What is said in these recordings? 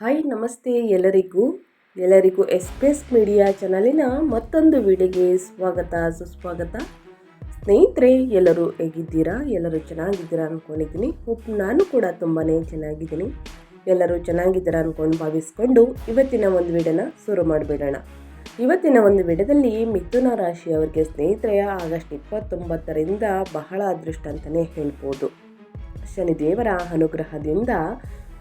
Hi ನಮಸ್ತೆ ಎಲ್ಲರಿಗೂ. ಎಲ್ಲರಿಗೂ ಎಸ್ಪೆಸ್ ಮೀಡಿಯಾ ಚಾನಲಿನ ಮತ್ತೊಂದು ವಿಡಿಯೋಗೆ ಸ್ವಾಗತ, ಸುಸ್ವಾಗತ. ಸ್ನೇಹಿತರೆ, ಎಲ್ಲರೂ ಹೇಗಿದ್ದೀರಾ? ಎಲ್ಲರೂ ಚೆನ್ನಾಗಿದ್ದೀರಾ ಅಂದ್ಕೊಂಡಿದ್ದೀನಿ ಹೋಪ್ ನಾನು ಕೂಡ ತುಂಬಾ ಚೆನ್ನಾಗಿದ್ದೀನಿ. ಎಲ್ಲರೂ ಚೆನ್ನಾಗಿದ್ದೀರಾ ಅಂದ್ಕೊಂಡು ಭಾವಿಸ್ಕೊಂಡು ಇವತ್ತಿನ ಒಂದು ವಿಡಿಯೋನ ಶುರು ಮಾಡಿಬಿಡೋಣ. ಇವತ್ತಿನ ಒಂದು ವಿಡಿಯೋದಲ್ಲಿ ಮಿಥುನ ರಾಶಿಯವರಿಗೆ ಸ್ನೇಹಿತರೆ, ಆಗಸ್ಟ್ ಇಪ್ಪತ್ತೊಂಬತ್ತರಿಂದ ಬಹಳ ಅದೃಷ್ಟ ಅಂತಲೇ ಹೇಳ್ಬೋದು. ಶನಿದೇವರ ಅನುಗ್ರಹದಿಂದ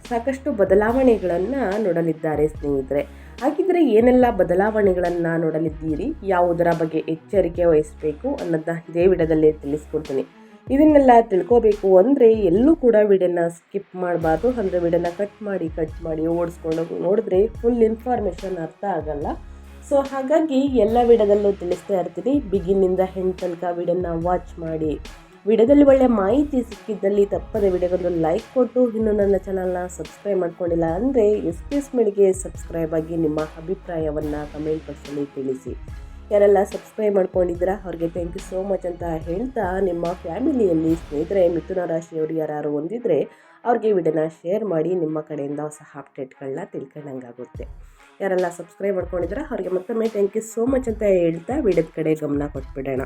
ಸಾಕಷ್ಟು ಬದಲಾವಣೆಗಳನ್ನು ನೋಡಲಿದ್ದಾರೆ ಸ್ನೇಹಿತರೆ. ಹಾಗಿದ್ರೆ ಏನೆಲ್ಲ ಬದಲಾವಣೆಗಳನ್ನು ನೋಡಲಿದ್ದೀರಿ? ಯಾವುದರ ಬಗ್ಗೆ ಎಚ್ಚರಿಕೆ ವಹಿಸಬೇಕು ಅನ್ನೋದನ್ನ ಇದೇ ವಿಡಿಯೋದಲ್ಲಿ ತಿಳಿಸ್ಕೊಡ್ತೀನಿ. ಇದನ್ನೆಲ್ಲ ತಿಳ್ಕೋಬೇಕು ಅಂದರೆ ಎಲ್ಲೂ ಕೂಡ ವಿಡಿಯೋನ ಸ್ಕಿಪ್ ಮಾಡಬಾರ್ದು. ಅಂದರೆ ವಿಡಿಯೋನ ಕಟ್ ಮಾಡಿ ಕಟ್ ಮಾಡಿ ಓಡಿಸ್ಕೊಂಡು ನೋಡಿದ್ರೆ ಫುಲ್ ಇನ್ಫಾರ್ಮೇಷನ್ ಅರ್ಥ ಆಗಲ್ಲ. ಸೊ ಹಾಗಾಗಿ ಎಲ್ಲ ವಿಡಿಯೋದಲ್ಲೂ ತಿಳಿಸ್ತಾ ಇರ್ತೀನಿ. ಬಿಗಿನಿಂದ ಹೆಂಡ್ ತನಕ ವಿಡಿಯೋನ ವಾಚ್ ಮಾಡಿ. ವಿಡಿಯೋದಲ್ಲಿ ಒಳ್ಳೆ ಮಾಹಿತಿ ಸಿಕ್ಕಿದ್ದಲ್ಲಿ ತಪ್ಪದೆ ವಿಡಿಯೋಗೊಂದು ಲೈಕ್ ಕೊಟ್ಟು ಇನ್ನು ನನ್ನ ಚಾನಲ್ನ ಸಬ್ಸ್ಕ್ರೈಬ್ ಮಾಡ್ಕೊಂಡಿಲ್ಲ ಅಂದರೆ ಎಸ್ ಪಿ ಎಸ್ ಮೇಡಿಗೆ ಸಬ್ಸ್ಕ್ರೈಬ್ ಆಗಿ ನಿಮ್ಮ ಅಭಿಪ್ರಾಯವನ್ನು ಕಮೆಂಟ್ ಬಾಕ್ಸಲ್ಲಿ ತಿಳಿಸಿ. ಯಾರೆಲ್ಲ ಸಬ್ಸ್ಕ್ರೈಬ್ ಮಾಡ್ಕೊಂಡಿದ್ದೀರಾ ಅವ್ರಿಗೆ ಥ್ಯಾಂಕ್ ಯು ಸೋ ಮಚ್ ಅಂತ ಹೇಳ್ತಾ ನಿಮ್ಮ ಫ್ಯಾಮಿಲಿಯಲ್ಲಿ ಸ್ನೇಹಿತರೆ, ಮಿಥುನ ರಾಶಿಯವರು ಯಾರು ಹೊಂದಿದ್ರೆ ಅವ್ರಿಗೆ ವಿಡಿಯೋನ ಶೇರ್ ಮಾಡಿ, ನಿಮ್ಮ ಕಡೆಯಿಂದ ಹೊಸ ಅಪ್ಡೇಟ್ಗಳನ್ನ ತಿಳ್ಕೊಂಡಂಗಾಗುತ್ತೆ. ಯಾರೆಲ್ಲ ಸಬ್ಸ್ಕ್ರೈಬ್ ಮಾಡ್ಕೊಂಡಿದ್ರೆ ಅವ್ರಿಗೆ ಮತ್ತೊಮ್ಮೆ ಥ್ಯಾಂಕ್ ಯು ಸೋ ಮಚ್ ಅಂತ ಹೇಳ್ತಾ ವಿಡಿಯೋದ ಕಡೆ ಗಮನ ಕೊಟ್ಬಿಡೋಣ.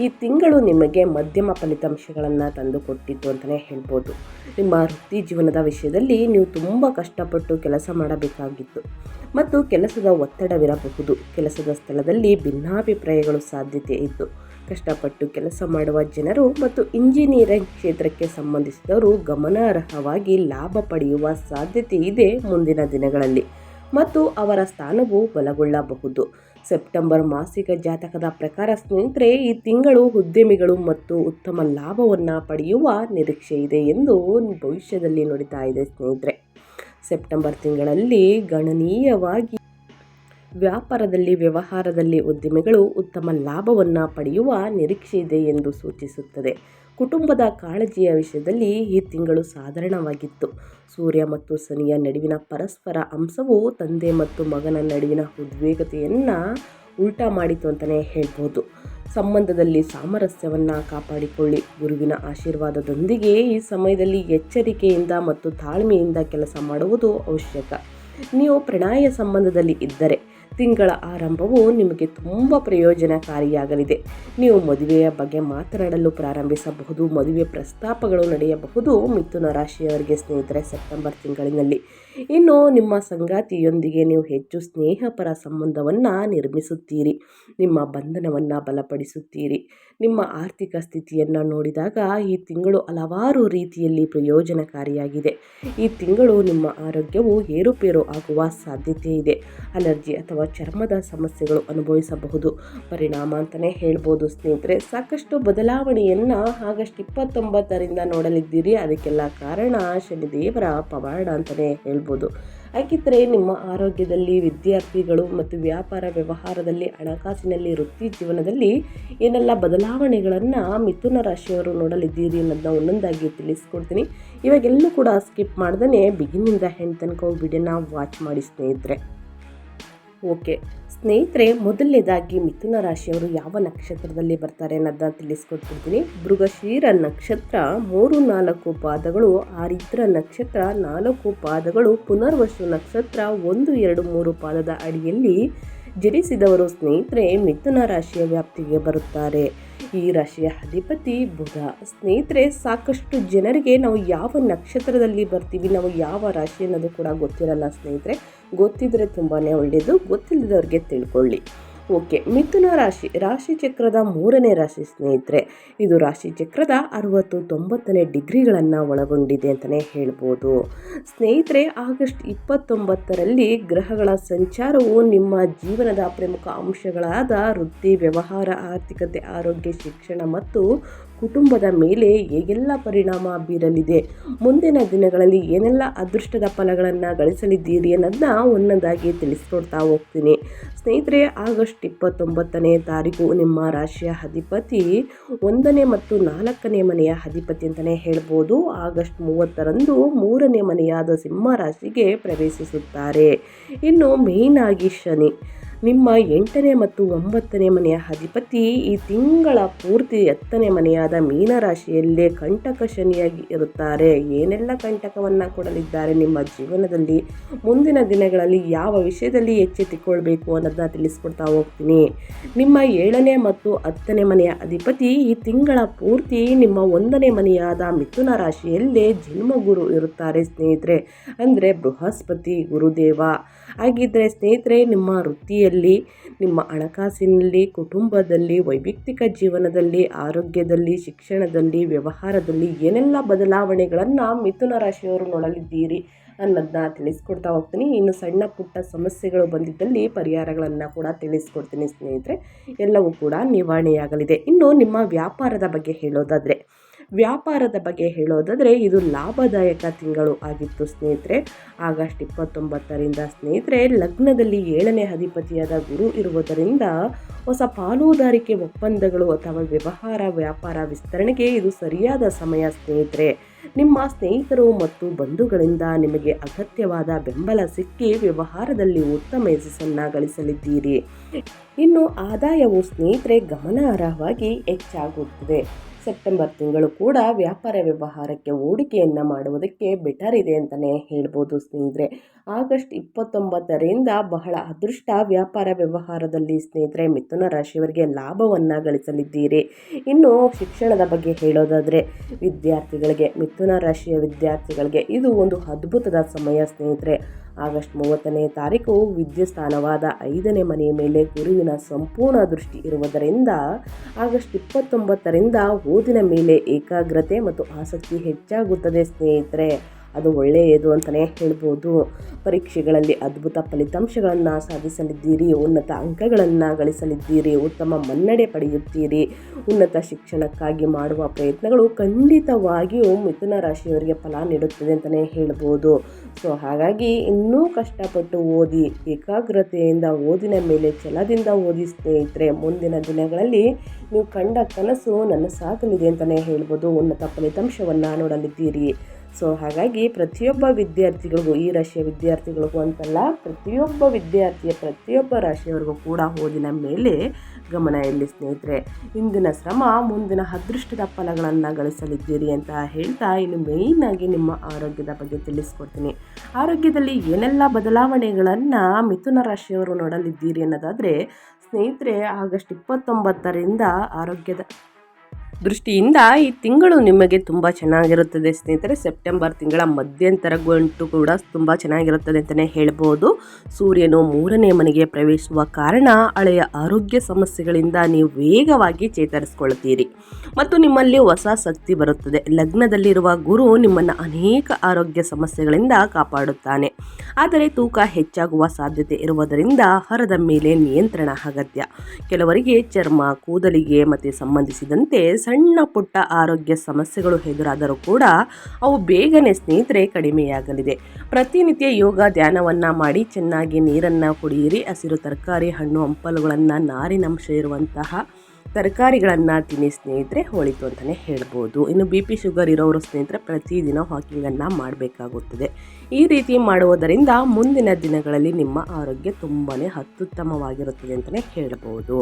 ಈ ತಿಂಗಳು ನಿಮಗೆ ಮಧ್ಯಮ ಫಲಿತಾಂಶಗಳನ್ನು ತಂದುಕೊಟ್ಟಿತ್ತು ಅಂತಲೇ ಹೇಳ್ಬೋದು. ನಿಮ್ಮ ವೃತ್ತಿ ಜೀವನದ ವಿಷಯದಲ್ಲಿ ನೀವು ತುಂಬ ಕಷ್ಟಪಟ್ಟು ಕೆಲಸ ಮಾಡಬೇಕಾಗಿತ್ತು. ಮತ್ತು ಕೆಲಸದ ಒತ್ತಡವಿರಬಹುದು. ಕೆಲಸದ ಸ್ಥಳದಲ್ಲಿ ಭಿನ್ನಾಭಿಪ್ರಾಯಗಳು ಸಾಧ್ಯತೆ ಇದ್ದು ಕಷ್ಟಪಟ್ಟು ಕೆಲಸ ಮಾಡುವ ಜನರು ಮತ್ತು ಇಂಜಿನಿಯರಿಂಗ್ ಕ್ಷೇತ್ರಕ್ಕೆ ಸಂಬಂಧಿಸಿದವರು ಗಮನಾರ್ಹವಾಗಿ ಲಾಭ ಪಡೆಯುವ ಸಾಧ್ಯತೆ ಇದೆ ಮುಂದಿನ ದಿನಗಳಲ್ಲಿ. ಮತ್ತು ಅವರ ಸ್ಥಾನವು ಬಲಗೊಳ್ಳಬಹುದು. ಸೆಪ್ಟೆಂಬರ್ ಮಾಸಿಕ ಜಾತಕದ ಪ್ರಕಾರ ಸ್ನೇಹಿತರೆ, ಈ ತಿಂಗಳು ಉದ್ಯಮಿಗಳು ಮತ್ತು ಉತ್ತಮ ಲಾಭವನ್ನು ಪಡೆಯುವ ನಿರೀಕ್ಷೆ ಇದೆ ಎಂದು ಭವಿಷ್ಯದಲ್ಲಿ ನೋಡಿತಾ ಇದೆ ಸ್ನೇಹಿತರೆ. ಸೆಪ್ಟೆಂಬರ್ ತಿಂಗಳಲ್ಲಿ ಗಣನೀಯವಾಗಿ ವ್ಯಾಪಾರದಲ್ಲಿ, ವ್ಯವಹಾರದಲ್ಲಿ ಉದ್ಯಮಿಗಳು ಉತ್ತಮ ಲಾಭವನ್ನು ಪಡೆಯುವ ನಿರೀಕ್ಷೆ ಇದೆ ಎಂದು ಸೂಚಿಸುತ್ತದೆ. ಕುಟುಂಬದ ಕಾಳಜಿಯ ವಿಷಯದಲ್ಲಿ ಈ ತಿಂಗಳು ಸಾಧಾರಣವಾಗಿತ್ತು. ಸೂರ್ಯ ಮತ್ತು ಶನಿಯ ನಡುವಿನ ಪರಸ್ಪರ ಅಂಶವು ತಂದೆ ಮತ್ತು ಮಗನ ನಡುವಿನ ಉದ್ವೇಗತೆಯನ್ನು ಉಲ್ಟಾ ಮಾಡಿತು ಅಂತಲೇ ಹೇಳ್ಬೋದು. ಸಂಬಂಧದಲ್ಲಿ ಸಾಮರಸ್ಯವನ್ನು ಕಾಪಾಡಿಕೊಳ್ಳಿ. ಗುರುವಿನ ಆಶೀರ್ವಾದದೊಂದಿಗೆ ಈ ಸಮಯದಲ್ಲಿ ಎಚ್ಚರಿಕೆಯಿಂದ ಮತ್ತು ತಾಳ್ಮೆಯಿಂದ ಕೆಲಸ ಮಾಡುವುದು ಅವಶ್ಯಕ. ನೀವು ಪ್ರಣಯ ಸಂಬಂಧದಲ್ಲಿ ಇದ್ದರೆ ತಿಂಗಳ ಆರಂಭವು ನಿಮಗೆ ತುಂಬ ಪ್ರಯೋಜನಕಾರಿಯಾಗಲಿದೆ. ನೀವು ಮದುವೆಯ ಬಗ್ಗೆ ಮಾತನಾಡಲು ಪ್ರಾರಂಭಿಸಬಹುದು, ಮದುವೆ ಪ್ರಸ್ತಾಪಗಳು ನಡೆಯಬಹುದು. ಮಿಥುನ ರಾಶಿಯವರಿಗೆ ಸ್ನೇಹಿತರೆ, ಸೆಪ್ಟೆಂಬರ್ ತಿಂಗಳಿನಲ್ಲಿ ಇನ್ನು ನಿಮ್ಮ ಸಂಗಾತಿಯೊಂದಿಗೆ ನೀವು ಹೆಚ್ಚು ಸ್ನೇಹಪರ ಸಂಬಂಧವನ್ನು ನಿರ್ಮಿಸುತ್ತೀರಿ. ನಿಮ್ಮ ಬಂಧನವನ್ನು ಬಲಪಡಿಸುತ್ತೀರಿ. ನಿಮ್ಮ ಆರ್ಥಿಕ ಸ್ಥಿತಿಯನ್ನು ನೋಡಿದಾಗ ಈ ತಿಂಗಳು ಹಲವಾರು ರೀತಿಯಲ್ಲಿ ಪ್ರಯೋಜನಕಾರಿಯಾಗಿದೆ. ಈ ತಿಂಗಳು ನಿಮ್ಮ ಆರೋಗ್ಯವು ಏರುಪೇರು ಆಗುವ ಸಾಧ್ಯತೆ ಇದೆ. ಅಲರ್ಜಿ ಅಥವಾ ಚರ್ಮದ ಸಮಸ್ಯೆಗಳು ಅನುಭವಿಸಬಹುದು. ಪರಿಣಾಮ ಅಂತಲೇ ಹೇಳ್ಬೋದು ಸ್ನೇಹಿತರೆ. ಸಾಕಷ್ಟು ಬದಲಾವಣೆಯನ್ನು ಆಗಸ್ಟ್ ಇಪ್ಪತ್ತೊಂಬತ್ತರಿಂದ ನೋಡಲಿದ್ದೀರಿ. ಅದಕ್ಕೆಲ್ಲ ಕಾರಣ ಶನಿದೇವರ ಪವಾಡ ಅಂತಲೇ ಹೇಳ್ಬೋದು. ಹಾಗಿದ್ದರೆ ನಿಮ್ಮ ಆರೋಗ್ಯದಲ್ಲಿ ವಿದ್ಯಾರ್ಥಿಗಳು ಮತ್ತು ವ್ಯಾಪಾರ ವ್ಯವಹಾರದಲ್ಲಿ ಹಣಕಾಸಿನಲ್ಲಿ ವೃತ್ತಿ ಜೀವನದಲ್ಲಿ ಏನೆಲ್ಲ ಬದಲಾವಣೆಗಳನ್ನು ಮಿಥುನ ರಾಶಿಯವರು ನೋಡಲಿದ್ದೀರಿ ಅನ್ನೋದನ್ನ ಒಂದೊಂದಾಗಿ ತಿಳಿಸ್ಕೊಡ್ತೀನಿ. ಇವಾಗೆಲ್ಲೂ ಕೂಡ ಸ್ಕಿಪ್ ಮಾಡ್ದೇ ಬಿಗಿನಿಂದ ಹೆಣ್ಣು ತನಕ ವಿಡಿಯೋನ ವಾಚ್ ಮಾಡಿ ಸ್ನೇಹಿತರೆ. ಓಕೆ. ಸ್ನೇಹಿತರೆ, ಮೊದಲನೇದಾಗಿ ಮಿಥುನ ರಾಶಿಯವರು ಯಾವ ನಕ್ಷತ್ರದಲ್ಲಿ ಬರ್ತಾರೆ ಅನ್ನೋದನ್ನ ತಿಳಿಸ್ಕೊಟ್ಬಿಡ್ತೀನಿ ಮೃಗಶೀರ ನಕ್ಷತ್ರ ಮೂರು ನಾಲ್ಕು ಪಾದಗಳು, ಆರಿದ್ರ ನಕ್ಷತ್ರ ನಾಲ್ಕು ಪಾದಗಳು, ಪುನರ್ವಸು ನಕ್ಷತ್ರ ಒಂದು, ಎರಡು, ಮೂರು ಪಾದದ ಅಡಿಯಲ್ಲಿ ಜನಿಸಿದವರು ಸ್ನೇಹಿತರೆ, ಮಿಥುನ ರಾಶಿಯ ವ್ಯಾಪ್ತಿಗೆ ಬರುತ್ತಾರೆ. ಈ ರಾಶಿಯ ಅಧಿಪತಿ ಬುಧ. ಸ್ನೇಹಿತರೆ, ಸಾಕಷ್ಟು ಜನರಿಗೆ ನಾವು ಯಾವ ನಕ್ಷತ್ರದಲ್ಲಿ ಬರ್ತೀವಿ, ನಾವು ಯಾವ ರಾಶಿ ಅನ್ನೋದು ಕೂಡ ಗೊತ್ತಿರಲ್ಲ ಸ್ನೇಹಿತರೆ. ಗೊತ್ತಿದ್ರೆ ತುಂಬಾ ಒಳ್ಳೆಯದು ಗೊತ್ತಿಲ್ಲದವ್ರಿಗೆ ತಿಳ್ಕೊಳ್ಳಿ. ಓಕೆ, ಮಿಥುನ ರಾಶಿ ರಾಶಿ ಚಕ್ರದ ಮೂರನೇ ರಾಶಿ ಸ್ನೇಹಿತರೆ, ಇದು ರಾಶಿ ಚಕ್ರದ ಅರವತ್ತು ತೊಂಬತ್ತನೇ ಡಿಗ್ರಿಗಳನ್ನು ಒಳಗೊಂಡಿದೆ ಅಂತಲೇ ಹೇಳ್ಬೋದು. ಸ್ನೇಹಿತರೆ, ಆಗಸ್ಟ್ ಇಪ್ಪತ್ತೊಂಬತ್ತರಲ್ಲಿ ಗ್ರಹಗಳ ಸಂಚಾರವು ನಿಮ್ಮ ಜೀವನದ ಪ್ರಮುಖ ಅಂಶಗಳಾದ ವೃತ್ತಿ, ವ್ಯವಹಾರ, ಆರ್ಥಿಕತೆ, ಆರೋಗ್ಯ, ಶಿಕ್ಷಣ ಮತ್ತು ಕುಟುಂಬದ ಮೇಲೆ ಹೇಗೆಲ್ಲ ಪರಿಣಾಮ ಬೀರಲಿದೆ, ಮುಂದಿನ ದಿನಗಳಲ್ಲಿ ಏನೆಲ್ಲ ಅದೃಷ್ಟದ ಫಲಗಳನ್ನು ಗಳಿಸಲಿದ್ದೀರಿ ಅನ್ನೋದನ್ನ ಒಂದೊಂದಾಗಿ ತಿಳಿಸ್ಕೊಡ್ತಾ ಹೋಗ್ತೀನಿ. ಸ್ನೇಹಿತರೆ, ಆಗಸ್ಟ್ ಇಪ್ಪತ್ತೊಂಬತ್ತನೇ ತಾರೀಕು ನಿಮ್ಮ ರಾಶಿಯ ಅಧಿಪತಿ. ಒಂದನೇ ಮತ್ತು ನಾಲ್ಕನೇ ಮನೆಯ ಅಧಿಪತಿ ಅಂತಲೇ ಹೇಳ್ಬೋದು. ಆಗಸ್ಟ್ ಮೂವತ್ತರಂದು ಮೂರನೇ ಮನೆಯಾದ ಸಿಂಹ ರಾಶಿಗೆ ಪ್ರವೇಶಿಸುತ್ತಾರೆ. ಇನ್ನು ಮೇಯ್ನ್ ಆಗಿ ಶನಿ. ನಿಮ್ಮ ಎಂಟನೇ ಮತ್ತು ಒಂಬತ್ತನೇ ಮನೆಯ ಅಧಿಪತಿ ಈ ತಿಂಗಳ ಪೂರ್ತಿ ಹತ್ತನೇ ಮನೆಯಾದ ಮೀನರಾಶಿಯಲ್ಲೇ ಕಂಟಕ ಶನಿಯಾಗಿ ಇರುತ್ತಾರೆ. ಏನೆಲ್ಲ ಕಂಟಕವನ್ನು ಕೊಡಲಿದ್ದಾರೆ ನಿಮ್ಮ ಜೀವನದಲ್ಲಿ? ಮುಂದಿನ ದಿನಗಳಲ್ಲಿ ಯಾವ ವಿಷಯದಲ್ಲಿ ಎಚ್ಚೆತ್ತಿಕೊಳ್ಬೇಕು ಅನ್ನೋದನ್ನ ತಿಳಿಸ್ಕೊಡ್ತಾ ಹೋಗ್ತೀನಿ. ನಿಮ್ಮ ಏಳನೇ ಮತ್ತು ಹತ್ತನೇ ಮನೆಯ ಅಧಿಪತಿ ಈ ತಿಂಗಳ ಪೂರ್ತಿ ನಿಮ್ಮ ಒಂದನೇ ಮನೆಯಾದ ಮಿಥುನ ರಾಶಿಯಲ್ಲೇ ಜನ್ಮಗುರು ಇರುತ್ತಾರೆ ಸ್ನೇಹಿತರೆ. ಅಂದರೆ ಬೃಹಸ್ಪತಿ, ಗುರುದೇವ. ಹಾಗಿದ್ದರೆ ಸ್ನೇಹಿತರೆ, ನಿಮ್ಮ ವೃತ್ತಿಯಲ್ಲಿ ನಿಮ್ಮ ಹಣಕಾಸಿನಲ್ಲಿ, ಕುಟುಂಬದಲ್ಲಿ, ವೈಯಕ್ತಿಕ ಜೀವನದಲ್ಲಿ, ಆರೋಗ್ಯದಲ್ಲಿ, ಶಿಕ್ಷಣದಲ್ಲಿ, ವ್ಯವಹಾರದಲ್ಲಿ ಏನೆಲ್ಲ ಬದಲಾವಣೆಗಳನ್ನು ಮಿಥುನ ರಾಶಿಯವರು ನೋಡಲಿದ್ದೀರಿ ಅನ್ನೋದನ್ನ ತಿಳಿಸ್ಕೊಡ್ತಾ ಹೋಗ್ತೀನಿ. ಇನ್ನು ಸಣ್ಣ ಪುಟ್ಟ ಸಮಸ್ಯೆಗಳು ಬಂದಿದ್ದಲ್ಲಿ ಪರಿಹಾರಗಳನ್ನು ಕೂಡ ತಿಳಿಸ್ಕೊಡ್ತೀನಿ ಸ್ನೇಹಿತರೆ. ಎಲ್ಲವೂ ಕೂಡ ನಿವಾರಣೆಯಾಗಲಿದೆ. ಇನ್ನು ನಿಮ್ಮ ವ್ಯಾಪಾರದ ಬಗ್ಗೆ ಹೇಳೋದಾದರೆ ವ್ಯಾಪಾರದ ಬಗ್ಗೆ ಹೇಳೋದಾದರೆ ಇದು ಲಾಭದಾಯಕ ತಿಂಗಳು ಆಗಿತ್ತು ಸ್ನೇಹಿತರೆ. ಆಗಸ್ಟ್ ಇಪ್ಪತ್ತೊಂಬತ್ತರಿಂದ ಸ್ನೇಹಿತರೆ, ಲಗ್ನದಲ್ಲಿ ಏಳನೇ ಅಧಿಪತಿಯಾದ ಗುರು ಇರುವುದರಿಂದ ಹೊಸ ಪಾಲುದಾರಿಕೆ ಒಪ್ಪಂದಗಳು ಅಥವಾ ವ್ಯವಹಾರ, ವ್ಯಾಪಾರ ವಿಸ್ತರಣೆಗೆ ಇದು ಸರಿಯಾದ ಸಮಯ ಸ್ನೇಹಿತರೆ. ನಿಮ್ಮ ಸ್ನೇಹಿತರು ಮತ್ತು ಬಂಧುಗಳಿಂದ ನಿಮಗೆ ಅಗತ್ಯವಾದ ಬೆಂಬಲ ಸಿಕ್ಕಿ ವ್ಯವಹಾರದಲ್ಲಿ ಉತ್ತಮ ಯಶಸ್ಸನ್ನು ಗಳಿಸಲಿದ್ದೀರಿ. ಇನ್ನು ಆದಾಯವು ಸ್ನೇಹಿತರೆ ಗಮನಾರ್ಹವಾಗಿ ಹೆಚ್ಚಾಗುತ್ತದೆ. ಸೆಪ್ಟೆಂಬರ್ ತಿಂಗಳು ಕೂಡ ವ್ಯಾಪಾರ ವ್ಯವಹಾರಕ್ಕೆ ಹೂಡಿಕೆಯನ್ನು ಮಾಡುವುದಕ್ಕೆ ಬೆಟರ್ ಇದೆ ಅಂತಲೇ ಹೇಳ್ಬೋದು ಸ್ನೇಹಿತರೆ. ಆಗಸ್ಟ್ ಇಪ್ಪತ್ತೊಂಬತ್ತರಿಂದ ಬಹಳ ಅದೃಷ್ಟ ವ್ಯಾಪಾರ ವ್ಯವಹಾರದಲ್ಲಿ ಸ್ನೇಹಿತರೆ, ಮಿಥುನ ರಾಶಿಯವರಿಗೆ ಲಾಭವನ್ನು ಗಳಿಸಲಿದ್ದೀರಿ. ಇನ್ನು ಶಿಕ್ಷಣದ ಬಗ್ಗೆ ಹೇಳೋದಾದರೆ, ವಿದ್ಯಾರ್ಥಿಗಳಿಗೆ, ಮಿಥುನ ರಾಶಿಯ ವಿದ್ಯಾರ್ಥಿಗಳಿಗೆ ಇದು ಒಂದು ಅದ್ಭುತದ ಸಮಯ ಸ್ನೇಹಿತರೆ. ಆಗಸ್ಟ್ ಮೂವತ್ತನೇ ತಾರೀಕು ವಿದ್ಯುಸ್ಥಾನವಾದ ಐದನೇ ಮನೆಯ ಮೇಲೆ ಗುರುವಿನ ಸಂಪೂರ್ಣ ದೃಷ್ಟಿ ಇರುವುದರಿಂದ ಆಗಸ್ಟ್ ಇಪ್ಪತ್ತೊಂಬತ್ತರಿಂದ ಓದಿನ ಮೇಲೆ ಏಕಾಗ್ರತೆ ಮತ್ತು ಆಸಕ್ತಿ ಹೆಚ್ಚಾಗುತ್ತದೆ ಸ್ನೇಹಿತರೆ. ಅದು ಒಳ್ಳೆಯದು ಅಂತಲೇ ಹೇಳ್ಬೋದು. ಪರೀಕ್ಷೆಗಳಲ್ಲಿ ಅದ್ಭುತ ಫಲಿತಾಂಶಗಳನ್ನು ಸಾಧಿಸಲಿದ್ದೀರಿ, ಉನ್ನತ ಅಂಕಗಳನ್ನು ಗಳಿಸಲಿದ್ದೀರಿ, ಉತ್ತಮ ಮನ್ನಣೆ ಪಡೆಯುತ್ತೀರಿ. ಉನ್ನತ ಶಿಕ್ಷಣಕ್ಕಾಗಿ ಮಾಡುವ ಪ್ರಯತ್ನಗಳು ಖಂಡಿತವಾಗಿಯೂ ಮಿಥುನ ರಾಶಿಯವರಿಗೆ ಫಲ ನೀಡುತ್ತದೆ ಅಂತಲೇ ಹೇಳ್ಬೋದು. ಸೊ ಹಾಗಾಗಿ ಇನ್ನೂ ಕಷ್ಟಪಟ್ಟು ಓದಿ, ಏಕಾಗ್ರತೆಯಿಂದ ಓದಿನ ಮೇಲೆ ಛಲದಿಂದ ಓದಿ ಸ್ನೇಹಿತರೆ, ಮುಂದಿನ ದಿನಗಳಲ್ಲಿ ನೀವು ಕಂಡ ಕನಸು ನನ್ನ ಸಾಕಲಿದೆ ಅಂತಲೇ ಹೇಳ್ಬೋದು. ಉನ್ನತ ಫಲಿತಾಂಶವನ್ನು ನೋಡಲಿದ್ದೀರಿ. ಸೊ ಹಾಗಾಗಿ ಪ್ರತಿಯೊಬ್ಬ ವಿದ್ಯಾರ್ಥಿಗಳಿಗೂ, ಈ ರಾಶಿಯ ವಿದ್ಯಾರ್ಥಿಗಳಿಗೂ ಅಂತಲ್ಲ, ಪ್ರತಿಯೊಬ್ಬ ವಿದ್ಯಾರ್ಥಿಯ ಪ್ರತಿಯೊಬ್ಬ ರಾಶಿಯವರಿಗೂ ಕೂಡ ಓದಿನ ಮೇಲೆ ಗಮನ ಇಲ್ಲಿ ಸ್ನೇಹಿತರೆ. ಇಂದಿನ ಶ್ರಮ, ಮುಂದಿನ ಅದೃಷ್ಟದ ಫಲಗಳನ್ನು ಗಳಿಸಲಿದ್ದೀರಿ ಅಂತ ಹೇಳ್ತಾ ಇನ್ನು ಮೇಯ್ನಾಗಿ ನಿಮ್ಮ ಆರೋಗ್ಯದ ಬಗ್ಗೆ ತಿಳಿಸ್ಕೊಡ್ತೀನಿ. ಆರೋಗ್ಯದಲ್ಲಿ ಏನೆಲ್ಲ ಬದಲಾವಣೆಗಳನ್ನು ಮಿಥುನ ರಾಶಿಯವರು ನೋಡಲಿದ್ದೀರಿ ಅನ್ನೋದಾದರೆ, ಸ್ನೇಹಿತರೆ, ಆಗಸ್ಟ್ ಇಪ್ಪತ್ತೊಂಬತ್ತರಿಂದ ಆರೋಗ್ಯದ ದೃಷ್ಟಿಯಿಂದ ಈ ತಿಂಗಳು ನಿಮಗೆ ತುಂಬ ಚೆನ್ನಾಗಿರುತ್ತದೆ, ಸ್ನೇಹಿತರೆ. ಸೆಪ್ಟೆಂಬರ್ ತಿಂಗಳ ಮಧ್ಯಂತರ ಗಂಟು ಕೂಡ ತುಂಬ ಚೆನ್ನಾಗಿರುತ್ತದೆ ಅಂತಲೇ ಹೇಳ್ಬೋದು. ಸೂರ್ಯನು ಮೂರನೇ ಮನೆಗೆ ಪ್ರವೇಶಿಸುವ ಕಾರಣ ಹಳೆಯ ಆರೋಗ್ಯ ಸಮಸ್ಯೆಗಳಿಂದ ನೀವು ವೇಗವಾಗಿ ಚೇತರಿಸಿಕೊಳ್ಳುತ್ತೀರಿ. ಮತ್ತು ನಿಮ್ಮಲ್ಲಿ ಹೊಸ ಶಕ್ತಿ ಬರುತ್ತದೆ. ಲಗ್ನದಲ್ಲಿರುವ ಗುರು ನಿಮ್ಮನ್ನು ಅನೇಕ ಆರೋಗ್ಯ ಸಮಸ್ಯೆಗಳಿಂದ ಕಾಪಾಡುತ್ತಾನೆ. ಆದರೆ ತೂಕ ಹೆಚ್ಚಾಗುವ ಸಾಧ್ಯತೆ ಇರುವುದರಿಂದ ಹರದ ಮೇಲೆ ನಿಯಂತ್ರಣ ಅಗತ್ಯ. ಕೆಲವರಿಗೆ ಚರ್ಮ, ಕೂದಲಿಗೆ ಮತ್ತು ಸಂಬಂಧಿಸಿದಂತೆ ಸಣ್ಣ ಪುಟ್ಟ ಆರೋಗ್ಯ ಸಮಸ್ಯೆಗಳು ಎದುರಾದರೂ ಕೂಡ ಅವು ಬೇಗನೆ ಸ್ನೇಹಿತರೆ ಕಡಿಮೆಯಾಗಲಿದೆ. ಪ್ರತಿನಿತ್ಯ ಯೋಗ ಧ್ಯಾನವನ್ನು ಮಾಡಿ ಚೆನ್ನಾಗಿ ನೀರನ್ನು ಕುಡಿಯಿರಿ, ಹಸಿರು ತರಕಾರಿ, ಹಣ್ಣು, ಹಂಪಲುಗಳನ್ನು ನಾರಿನಂಶ ಇರುವಂತಹ ತರಕಾರಿಗಳನ್ನು ತಿನ್ನಿ ಸ್ನೇಹಿತರೆ, ಹೋಳಿತು ಅಂತಲೇ ಹೇಳ್ಬೋದು. ಇನ್ನು ಬಿ ಪಿ ಶುಗರ್ ಇರೋರು ಸ್ನೇಹಿತರೆ ಪ್ರತಿದಿನ ವಾಕಿಂಗನ್ನು ಮಾಡಬೇಕಾಗುತ್ತದೆ. ಈ ರೀತಿ ಮಾಡುವುದರಿಂದ ಮುಂದಿನ ದಿನಗಳಲ್ಲಿ ನಿಮ್ಮ ಆರೋಗ್ಯ ತುಂಬಾ ಅತ್ಯುತ್ತಮವಾಗಿರುತ್ತದೆ ಅಂತಲೇ ಹೇಳಬಹುದು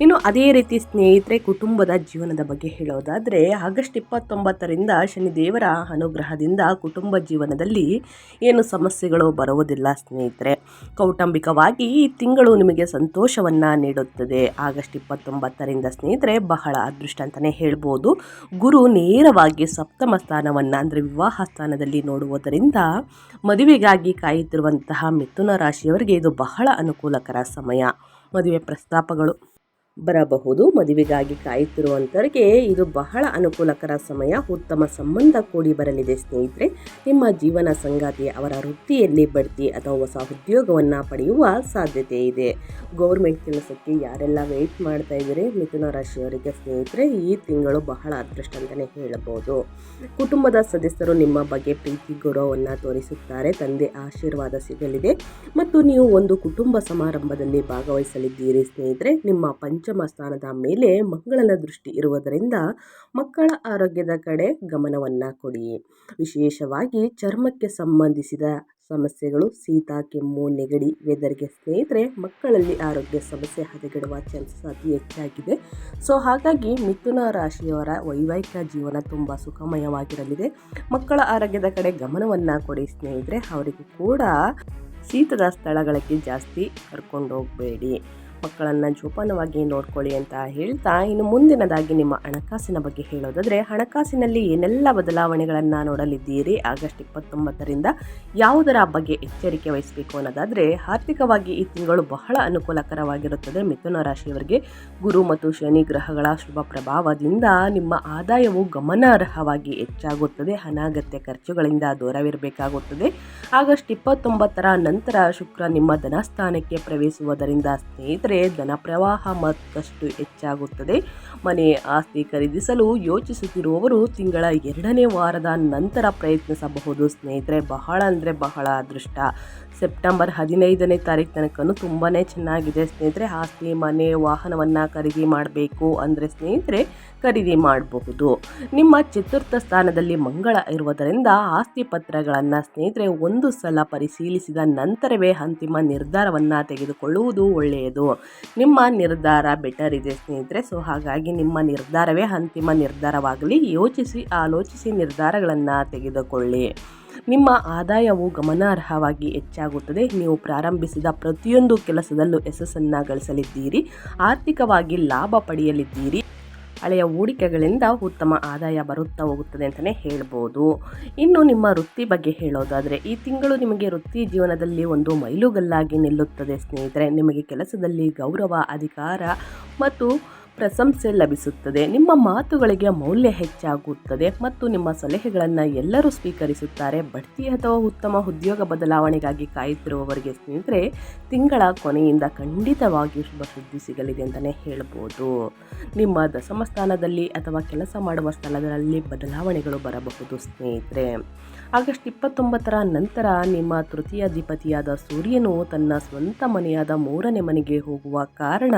ಇನ್ನು ಅದೇ ರೀತಿ ಸ್ನೇಹಿತರೆ, ಕುಟುಂಬದ ಜೀವನದ ಬಗ್ಗೆ ಹೇಳೋದಾದರೆ, ಆಗಸ್ಟ್ ಇಪ್ಪತ್ತೊಂಬತ್ತರಿಂದ ಶನಿದೇವರ ಅನುಗ್ರಹದಿಂದ ಕುಟುಂಬ ಜೀವನದಲ್ಲಿ ಏನು ಸಮಸ್ಯೆಗಳು ಬರುವುದಿಲ್ಲ ಸ್ನೇಹಿತರೆ. ಕೌಟುಂಬಿಕವಾಗಿ ಈ ತಿಂಗಳು ನಿಮಗೆ ಸಂತೋಷವನ್ನು ನೀಡುತ್ತದೆ. ಆಗಸ್ಟ್ ಇಪ್ಪತ್ತೊಂಬತ್ತರಿಂದ ಸ್ನೇಹಿತರೆ, ಬಹಳ ಅದೃಷ್ಟ ಅಂತಲೇ ಹೇಳ್ಬೋದು. ಗುರು ನೇರವಾಗಿ ಸಪ್ತಮ ಸ್ಥಾನವನ್ನು, ಅಂದರೆ ವಿವಾಹ ಸ್ಥಾನದಲ್ಲಿ ನೋಡುವುದರಿಂದ ಮದುವೆಗಾಗಿ ಕಾಯುತ್ತಿರುವಂತಹ ಮಿಥುನ ರಾಶಿಯವರಿಗೆ ಇದು ಬಹಳ ಅನುಕೂಲಕರ ಸಮಯ. ಮದುವೆ ಪ್ರಸ್ತಾಪಗಳು. ಬರಬಹುದು. ಮದುವೆಗಾಗಿ ಕಾಯುತ್ತಿರುವಂಥವರಿಗೆ ಇದು ಬಹಳ ಅನುಕೂಲಕರ ಸಮಯ. ಉತ್ತಮ ಸಂಬಂಧ ಕೂಡಿ ಬರಲಿದೆ ಸ್ನೇಹಿತರೆ. ನಿಮ್ಮ ಜೀವನ ಸಂಗಾತಿ, ಅವರ ವೃತ್ತಿಯಲ್ಲಿ ಬಡ್ತಿ ಅಥವಾ ಹೊಸ ಉದ್ಯೋಗವನ್ನು ಪಡೆಯುವ ಸಾಧ್ಯತೆ ಇದೆ. ಗೌರ್ಮೆಂಟ್ ಕೆಲಸಕ್ಕೆ ಯಾರೆಲ್ಲ ವೆಯ್ಟ್ ಮಾಡ್ತಾ ಇದ್ದೀರಿ? ಮಿಥುನ ರಾಶಿಯವರಿಗೆ ಸ್ನೇಹಿತರೆ, ಈ ತಿಂಗಳು ಬಹಳ ಅದೃಷ್ಟ ಅಂತಲೇ ಹೇಳಬಹುದು ಕುಟುಂಬದ ಸದಸ್ಯರು ನಿಮ್ಮ ಬಗ್ಗೆ ಪ್ರೀತಿ, ಗೌರವವನ್ನು ತೋರಿಸುತ್ತಾರೆ. ತಂದೆ ಆಶೀರ್ವಾದ ಸಿಗಲಿದೆ. ಮತ್ತು ನೀವು ಒಂದು ಕುಟುಂಬ ಸಮಾರಂಭದಲ್ಲಿ ಭಾಗವಹಿಸಲಿದ್ದೀರಿ ಸ್ನೇಹಿತರೆ. ನಿಮ್ಮ ಪಂಚ ಪಂಚಮ ಸ್ಥಾನದ ಮೇಲೆ ಮಂಗಳನ ದೃಷ್ಟಿ ಇರುವುದರಿಂದ ಮಕ್ಕಳ ಆರೋಗ್ಯದ ಕಡೆ ಗಮನವನ್ನು ಕೊಡಿ. ವಿಶೇಷವಾಗಿ ಚರ್ಮಕ್ಕೆ ಸಂಬಂಧಿಸಿದ ಸಮಸ್ಯೆಗಳು, ಶೀತ, ಕೆಮ್ಮು, ನೆಗಡಿ, ವೆದರ್ಗೆ ಸ್ನೇಹಿತರೆ, ಮಕ್ಕಳಲ್ಲಿ ಆರೋಗ್ಯ ಸಮಸ್ಯೆ ಹದಗೆಡುವ ಚಾನ್ಸಸ್ ಅತಿ ಹೆಚ್ಚಾಗಿದೆ. ಸೊ, ಹಾಗಾಗಿ ಮಿಥುನ ರಾಶಿಯವರ ವೈವಾಹಿಕ ಜೀವನ ತುಂಬ ಸುಖಮಯವಾಗಿರಲಿದೆ. ಮಕ್ಕಳ ಆರೋಗ್ಯದ ಕಡೆ ಗಮನವನ್ನು ಕೊಡಿ ಸ್ನೇಹಿತರೆ, ಅವರಿಗೂ ಕೂಡ ಶೀತದ ಸ್ಥಳಗಳಿಗೆ ಜಾಸ್ತಿ ಕರ್ಕೊಂಡು ಹೋಗಬೇಡಿ. ಮಕ್ಕಳನ್ನು ಜೋಪಾನವಾಗಿ ನೋಡ್ಕೊಳ್ಳಿ ಅಂತ ಹೇಳ್ತಾ ಇನ್ನು ಮುಂದಿನದಾಗಿ ನಿಮ್ಮ ಹಣಕಾಸಿನ ಬಗ್ಗೆ ಹೇಳೋದಾದರೆ, ಹಣಕಾಸಿನಲ್ಲಿ ಏನೆಲ್ಲ ಬದಲಾವಣೆಗಳನ್ನು ನೋಡಲಿದ್ದೀರಿ? ಆಗಸ್ಟ್ ಇಪ್ಪತ್ತೊಂಬತ್ತರಿಂದ ಯಾವುದರ ಬಗ್ಗೆ ಎಚ್ಚರಿಕೆ ವಹಿಸಬೇಕು ಅನ್ನೋದಾದರೆ, ಆರ್ಥಿಕವಾಗಿ ಈ ತಿಂಗಳು ಬಹಳ ಅನುಕೂಲಕರವಾಗಿರುತ್ತದೆ. ಮಿಥುನ ರಾಶಿಯವರಿಗೆ ಗುರು ಮತ್ತು ಶನಿ ಗ್ರಹಗಳ ಶುಭ ಪ್ರಭಾವದಿಂದ ನಿಮ್ಮ ಆದಾಯವು ಗಮನಾರ್ಹವಾಗಿ ಹೆಚ್ಚಾಗುತ್ತದೆ. ಅನಾಗತ್ಯ ಖರ್ಚುಗಳಿಂದ ದೂರವಿರಬೇಕಾಗುತ್ತದೆ. ಆಗಸ್ಟ್ ಇಪ್ಪತ್ತೊಂಬತ್ತರ ನಂತರ ಶುಕ್ರ ನಿಮ್ಮ ಧನಸ್ಥಾನಕ್ಕೆ ಪ್ರವೇಶಿಸುವುದರಿಂದ ಸ್ನೇಹಿತರೆ ಧನ ಪ್ರವಾಹ ಮತ್ತಷ್ಟು ಹೆಚ್ಚಾಗುತ್ತದೆ. ಮನೆ ಆಸ್ತಿ ಖರೀದಿಸಲು ಯೋಚಿಸುತ್ತಿರುವವರು ತಿಂಗಳ ಎರಡನೇ ವಾರದ ನಂತರ ಪ್ರಯತ್ನಿಸಬಹುದು. ಸ್ನೇಹಿತರೆ, ಬಹಳ ಅಂದರೆ ಬಹಳ ಅದೃಷ್ಟ. ಸೆಪ್ಟೆಂಬರ್ ಹದಿನೈದನೇ ತಾರೀಕು ತನಕನೂ ತುಂಬಾ ಚೆನ್ನಾಗಿದೆ ಸ್ನೇಹಿತರೆ. ಆಸ್ತಿ ಮನೆ, ವಾಹನವನ್ನು ಖರೀದಿ ಮಾಡಬೇಕು ಅಂದರೆ ಸ್ನೇಹಿತರೆ ಖರೀದಿ ಮಾಡಬಹುದು. ನಿಮ್ಮ ಚತುರ್ಥ ಸ್ಥಾನದಲ್ಲಿ ಮಂಗಳ ಇರುವುದರಿಂದ ಆಸ್ತಿ ಪತ್ರಗಳನ್ನು ಸ್ನೇಹಿತರೆ ಒಂದು ಸಲ ಪರಿಶೀಲಿಸಿದ ನಂತರವೇ ಅಂತಿಮ ನಿರ್ಧಾರವನ್ನು ತೆಗೆದುಕೊಳ್ಳುವುದು ಒಳ್ಳೆಯದು. ನಿಮ್ಮ ನಿರ್ಧಾರ ಬೆಟರ್ ಇದೆ ಸ್ನೇಹಿತರೆ. ಸೊ ಹಾಗಾಗಿ ನಿಮ್ಮ ನಿರ್ಧಾರವೇ ಅಂತಿಮ ನಿರ್ಧಾರವಾಗಲಿ. ಯೋಚಿಸಿ, ಆಲೋಚಿಸಿ ನಿರ್ಧಾರಗಳನ್ನು ತೆಗೆದುಕೊಳ್ಳಿ. ನಿಮ್ಮ ಆದಾಯವು ಗಮನಾರ್ಹವಾಗಿ ಹೆಚ್ಚಾಗುತ್ತದೆ. ನೀವು ಪ್ರಾರಂಭಿಸಿದ ಪ್ರತಿಯೊಂದು ಕೆಲಸದಲ್ಲೂ ಯಶಸ್ಸನ್ನು ಗಳಿಸಲಿದ್ದೀರಿ. ಆರ್ಥಿಕವಾಗಿ ಲಾಭ ಪಡೆಯಲಿದ್ದೀರಿ. ಹಳೆಯ ಹೂಡಿಕೆಗಳಿಂದ ಉತ್ತಮ ಆದಾಯ ಬರುತ್ತಾ ಹೋಗುತ್ತದೆ ಅಂತಲೇ ಹೇಳ್ಬೋದು. ಇನ್ನು ನಿಮ್ಮ ವೃತ್ತಿ ಬಗ್ಗೆ ಹೇಳೋದಾದರೆ, ಈ ತಿಂಗಳು ನಿಮಗೆ ವೃತ್ತಿ ಜೀವನದಲ್ಲಿ ಒಂದು ಮೈಲುಗಲ್ಲಾಗಿ ನಿಲ್ಲುತ್ತದೆ ಸ್ನೇಹಿತರೆ. ನಿಮಗೆ ಕೆಲಸದಲ್ಲಿ ಗೌರವ, ಅಧಿಕಾರ ಮತ್ತು ಪ್ರಶಂಸೆ ಲಭಿಸುತ್ತದೆ. ನಿಮ್ಮ ಮಾತುಗಳಿಗೆ ಮೌಲ್ಯ ಹೆಚ್ಚಾಗುತ್ತದೆ ಮತ್ತು ನಿಮ್ಮ ಸಲಹೆಗಳನ್ನು ಎಲ್ಲರೂ ಸ್ವೀಕರಿಸುತ್ತಾರೆ. ಬಡ್ತಿ ಅಥವಾ ಉತ್ತಮ ಉದ್ಯೋಗ ಬದಲಾವಣೆಗಾಗಿ ಕಾಯುತ್ತಿರುವವರಿಗೆ ಸ್ನೇಹಿತರೆ, ತಿಂಗಳ ಕೊನೆಯಿಂದ ಖಂಡಿತವಾಗಿ ಶುಭ ಸುದ್ದಿ ಸಿಗಲಿದೆ ಅಂತಲೇ ಹೇಳ್ಬೋದು. ನಿಮ್ಮ ದಶಮ ಸ್ಥಾನದಲ್ಲಿ ಅಥವಾ ಕೆಲಸ ಮಾಡುವ ಸ್ಥಳದಲ್ಲಿ ಬದಲಾವಣೆಗಳು ಬರಬಹುದು ಸ್ನೇಹಿತರೆ. ಆಗಸ್ಟ್ ಇಪ್ಪತ್ತೊಂಬತ್ತರ ನಂತರ ನಿಮ್ಮ ತೃತೀಯಾಧಿಪತಿಯಾದ ಸೂರ್ಯನು ತನ್ನ ಸ್ವಂತ ಮನೆಯಾದ ಮೂರನೇ ಮನೆಗೆ ಹೋಗುವ ಕಾರಣ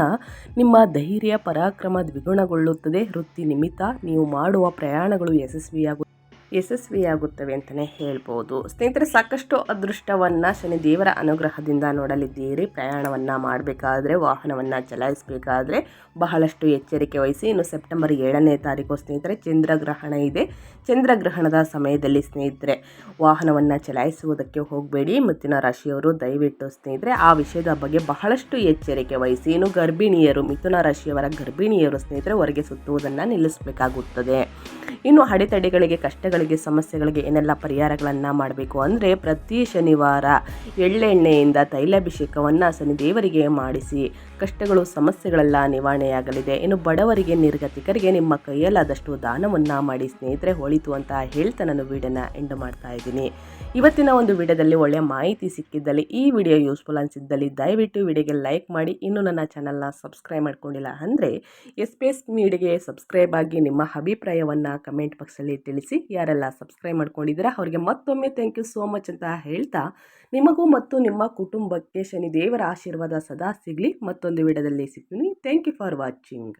ನಿಮ್ಮ ಧೈರ್ಯ, ಪರಾಕ್ರಮ ದ್ವಿಗುಣಗೊಳ್ಳುತ್ತದೆ. ವೃತ್ತಿ ನಿಮಿತ್ತ ನೀವು ಮಾಡುವ ಪ್ರಯಾಣಗಳು ಯಶಸ್ವಿಯಾಗುತ್ತವೆ. ಯಶಸ್ವಿಯಾಗುತ್ತವೆ ಅಂತಲೇ ಹೇಳ್ಬೋದು. ಸ್ನೇಹಿತರೆ, ಸಾಕಷ್ಟು ಅದೃಷ್ಟವನ್ನು ಶನಿ ದೇವರ ಅನುಗ್ರಹದಿಂದ ನೋಡಲಿದ್ದೀರಿ. ಪ್ರಯಾಣವನ್ನು ಮಾಡಬೇಕಾದ್ರೆ, ವಾಹನವನ್ನು ಚಲಾಯಿಸಬೇಕಾದ್ರೆ ಬಹಳಷ್ಟು ಎಚ್ಚರಿಕೆ ವಹಿಸಿ. ಇನ್ನು ಸೆಪ್ಟೆಂಬರ್ ಏಳನೇ ತಾರೀಕು ಸ್ನೇಹಿತರೆ, ಚಂದ್ರಗ್ರಹಣ ಇದೆ. ಚಂದ್ರಗ್ರಹಣದ ಸಮಯದಲ್ಲಿ ಸ್ನೇಹಿತರೆ, ವಾಹನವನ್ನು ಚಲಾಯಿಸುವುದಕ್ಕೆ ಹೋಗಬೇಡಿ. ಮುತ್ತಿನ ರಾಶಿಯವರು, ದಯವಿಟ್ಟು ಸ್ನೇಹಿತರೆ, ಆ ವಿಷಯದ ಬಗ್ಗೆ ಬಹಳಷ್ಟು ಎಚ್ಚರಿಕೆ ವಹಿಸಿ. ಇನ್ನು ಗರ್ಭಿಣಿಯರು, ಮಿಥುನ ರಾಶಿಯವರ ಗರ್ಭಿಣಿಯರು ಸ್ನೇಹಿತರೆ, ಹೊರಗೆ ಸುತ್ತುವುದನ್ನು ನಿಲ್ಲಿಸಬೇಕಾಗುತ್ತದೆ. ಇನ್ನು ಅಡೆತಡೆಗಳಿಗೆ ಕಷ್ಟಗಳಿಗೆ ಸಮಸ್ಯೆಗಳಿಗೆ ಏನೆಲ್ಲ ಪರಿಹಾರಗಳನ್ನು ಮಾಡಬೇಕು ಅಂದರೆ ಪ್ರತಿ ಶನಿವಾರ ಎಳ್ಳೆಣ್ಣೆಯಿಂದ ತೈಲಾಭಿಷೇಕವನ್ನು ಶನಿದೇವರಿಗೆ ಮಾಡಿಸಿ ಕಷ್ಟಗಳು, ಸಮಸ್ಯೆಗಳೆಲ್ಲ ನಿವಾರಣೆಯಾಗಲಿದೆ. ಇನ್ನು ಬಡವರಿಗೆ, ನಿರ್ಗತಿಕರಿಗೆ ನಿಮ್ಮ ಕೈಯಲ್ಲಾದಷ್ಟು ದಾನವನ್ನು ಮಾಡಿ ಸ್ನೇಹಿತರೆ, ಹೊಳಿತು ಅಂತ ಹೇಳ್ತಾ ನಾನು ವಿಡಿಯೋನ ಎಂಡ್ ಮಾಡ್ತಾ ಇದ್ದೀನಿ. ಇವತ್ತಿನ ಒಂದು ವಿಡಿಯೋದಲ್ಲಿ ಒಳ್ಳೆಯ ಮಾಹಿತಿ ಸಿಕ್ಕಿದ್ದಲ್ಲಿ, ಈ ವಿಡಿಯೋ ಯೂಸ್ಫುಲ್ ಅನಿಸಿದ್ದಲ್ಲಿ ದಯವಿಟ್ಟು ವಿಡಿಯೋಗೆ ಲೈಕ್ ಮಾಡಿ. ಇನ್ನೂ ನನ್ನ ಚಾನಲ್ನ ಸಬ್ಸ್ಕ್ರೈಬ್ ಮಾಡ್ಕೊಂಡಿಲ್ಲ ಅಂದರೆ, ಎಸ್ ಪಿ ಎಸ್ ಸಬ್ಸ್ಕ್ರೈಬ್ ಆಗಿ ನಿಮ್ಮ ಅಭಿಪ್ರಾಯವನ್ನು ಕಮೆಂಟ್ ಬಾಕ್ಸಲ್ಲಿ ತಿಳಿಸಿ. ಯಾರೆಲ್ಲ ಸಬ್ಸ್ಕ್ರೈಬ್ ಮಾಡ್ಕೊಂಡಿದ್ದೀರಾ, ಅವರಿಗೆ ಮತ್ತೊಮ್ಮೆ ಥ್ಯಾಂಕ್ ಯು ಸೋ ಮಚ್ ಅಂತ ಹೇಳ್ತಾ ನಿಮಗೂ ಮತ್ತು ನಿಮ್ಮ ಕುಟುಂಬಕ್ಕೆ ಶನಿ ದೇವರ ಆಶೀರ್ವಾದ ಸದಾ ಸಿಗಲಿ. ಮತ್ತೊಂದು ವಿಡಿಯೋದಲ್ಲಿ ಸಿಗ್ತೀನಿ. Thank you for watching